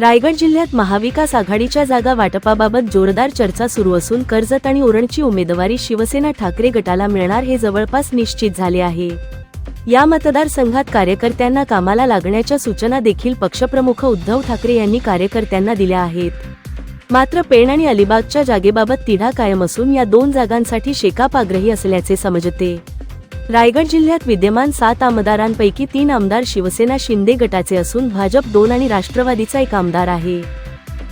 रायगड जिल्ह्यात महाविकास आघाडीच्या जागा वाटपाबाबत जोरदार चर्चा सुरू असून कर्जत आणि उरणची उमेदवारी शिवसेना ठाकरे गटाला मिळणार हे जवळपास निश्चित झाले आहे. या मतदारसंघात कार्यकर्त्यांना कामाला लागण्याच्या सूचना देखील पक्षप्रमुख उद्धव ठाकरे यांनी कार्यकर्त्यांना दिल्या आहेत. मात्र पेण आणि अलिबागच्या जागेबाबत तिढा कायम असून या दोन जागांसाठी शेकाप आग्रही असल्याचे समजते. रायगड जिल्ह्यात विद्यमान सात आमदारांपैकी तीन आमदार शिवसेना शिंदे गटाचे असून भाजप दोन आणि राष्ट्रवादीचा एक आमदार आहे.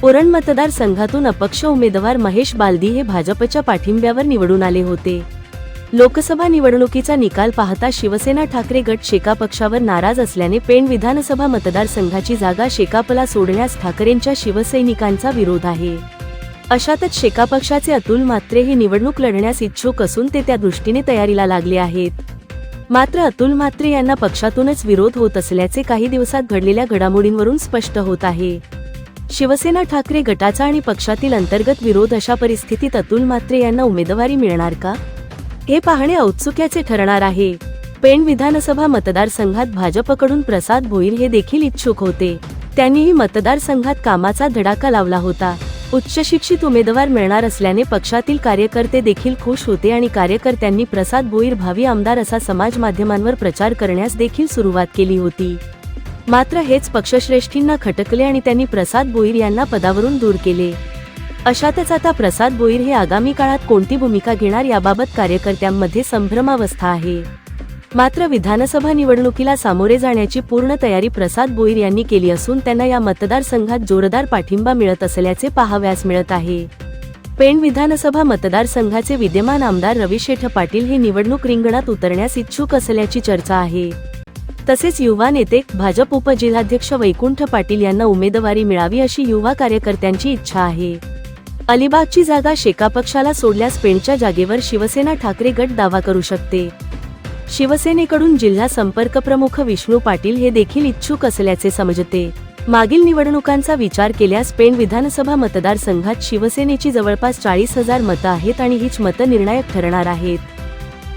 उरण मतदारसंघातून अपक्ष उमेदवार महेश बालदी हे भाजपच्या पाठिंब्यावर निवडून आले होते. लोकसभा निवडणुकीचा निकाल पाहता शिवसेना ठाकरे गट शेका पक्षावर नाराज असल्याने पेण विधानसभा मतदारसंघाची जागा शेकापला सोडण्यास ठाकरेंच्या शिवसैनिकांचा विरोध आहे. अशातच शेका पक्षाचे अतुल मात्रे हे निवडणूक लढण्यास इच्छुक असून ते त्या दृष्टीने तयारीला लागले आहेत. मात्र अतुल मात्रे यांना पक्षातूनच विरोध होत असल्याचे काही दिवसात घडलेल्या घडामोडींवरून स्पष्ट होत आहे. शिवसेना ठाकरे गटाचा आणि पक्षातील अंतर्गत विरोध अशा परिस्थितीत अतुल मात्रे यांना उमेदवारी मिळणार का? हे पाहणे औत्सुक्याचे ठरणार आहे. पेण विधानसभा मतदारसंघात भाजपकडून प्रसाद भोईर हे देखील इच्छुक होते. त्यांनीही मतदारसंघात कामाचा धडाका लावला होता. उच्च शिक्षित उमेदवार मिळणार असल्याने पक्षातील कार्यकर्ते देखील खुश होते आणि कार्यकर्त्यांनी प्रसाद बोईर भावी आमदार असा समाज माध्यमांवर प्रचार करण्यास देखील सुरुवात केली होती. मात्र हेच पक्षश्रेष्ठींना खटकले आणि त्यांनी प्रसाद बोईर यांना पदावरून दूर केले. अशातच आता प्रसाद बोईर हे आगामी काळात कोणती भूमिका घेणार याबाबत कार्यकर्त्यांमध्ये संभ्रमावस्था आहे. मात्र विधानसभा निवडणुकीला सामोरे जाण्याची पूर्ण तयारी प्रसाद बोईर यांनी केली असून त्यांना या मतदारसंघात जोरदार पाठिंबा मिळत असल्याचे पाहाव्यास मिळत आहे. पेण विधानसभा मतदारसंघाचे विद्यमान आमदार रवी शेठ पाटील हे निवडणूक रिंगणात उतरण्यास इच्छुक असल्याची चर्चा आहे. तसेच युवा नेते भाजप उपजिल्हाध्यक्ष वैकुंठ पाटील यांना उमेदवारी मिळावी अशी युवा कार्यकर्त्यांची इच्छा आहे. अलिबागची जागा शेका पक्षाला सोडल्यास पेणच्या जागेवर शिवसेना ठाकरे गट दावा करू शकते. शिवसेनेकडून जिल्हा संपर्क प्रमुख विष्णू पाटील हे देखील इच्छुक असल्याचे समजते. मागील निवडणुकांचा विचार केल्यास पेण विधानसभा मतदारसंघात शिवसेनेची जवळपास चाळीस हजार मतं आहेत आणि हीच मतं निर्णायक ठरणार आहेत.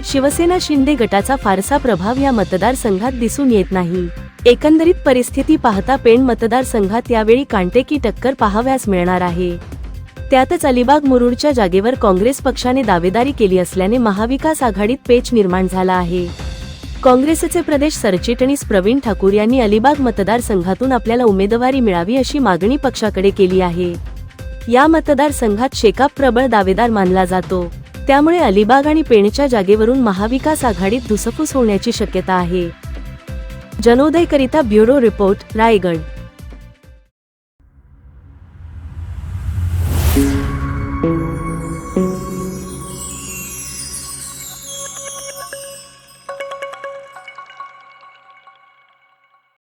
शिवसेना शिंदे गटाचा फारसा प्रभाव या मतदारसंघात दिसून येत नाही. एकंदरीत परिस्थिती पाहता पेण मतदारसंघात यावेळी कांटेकी टक्कर पाहाव्यास मिळणार आहे. त्यातच अलिबाग मुरुडच्या जागेवर काँग्रेस पक्षाने दावेदारी केली असल्याने महाविकास आघाडीत पेच निर्माण झाला आहे. काँग्रेसचे प्रदेश सरचिटणीस प्रवीण ठाकूर यांनी अलिबाग मतदारसंघातून आपल्याला उमेदवारी मिळावी अशी मागणी पक्षाकडे केली आहे. या मतदारसंघात शेकाप प्रबळ दावेदार मानला जातो. त्यामुळे अलिबाग आणि पेणच्या जागेवरून महाविकास आघाडीत धुसफूस होण्याची शक्यता आहे. जनोदयकरिता bureau report Raigad.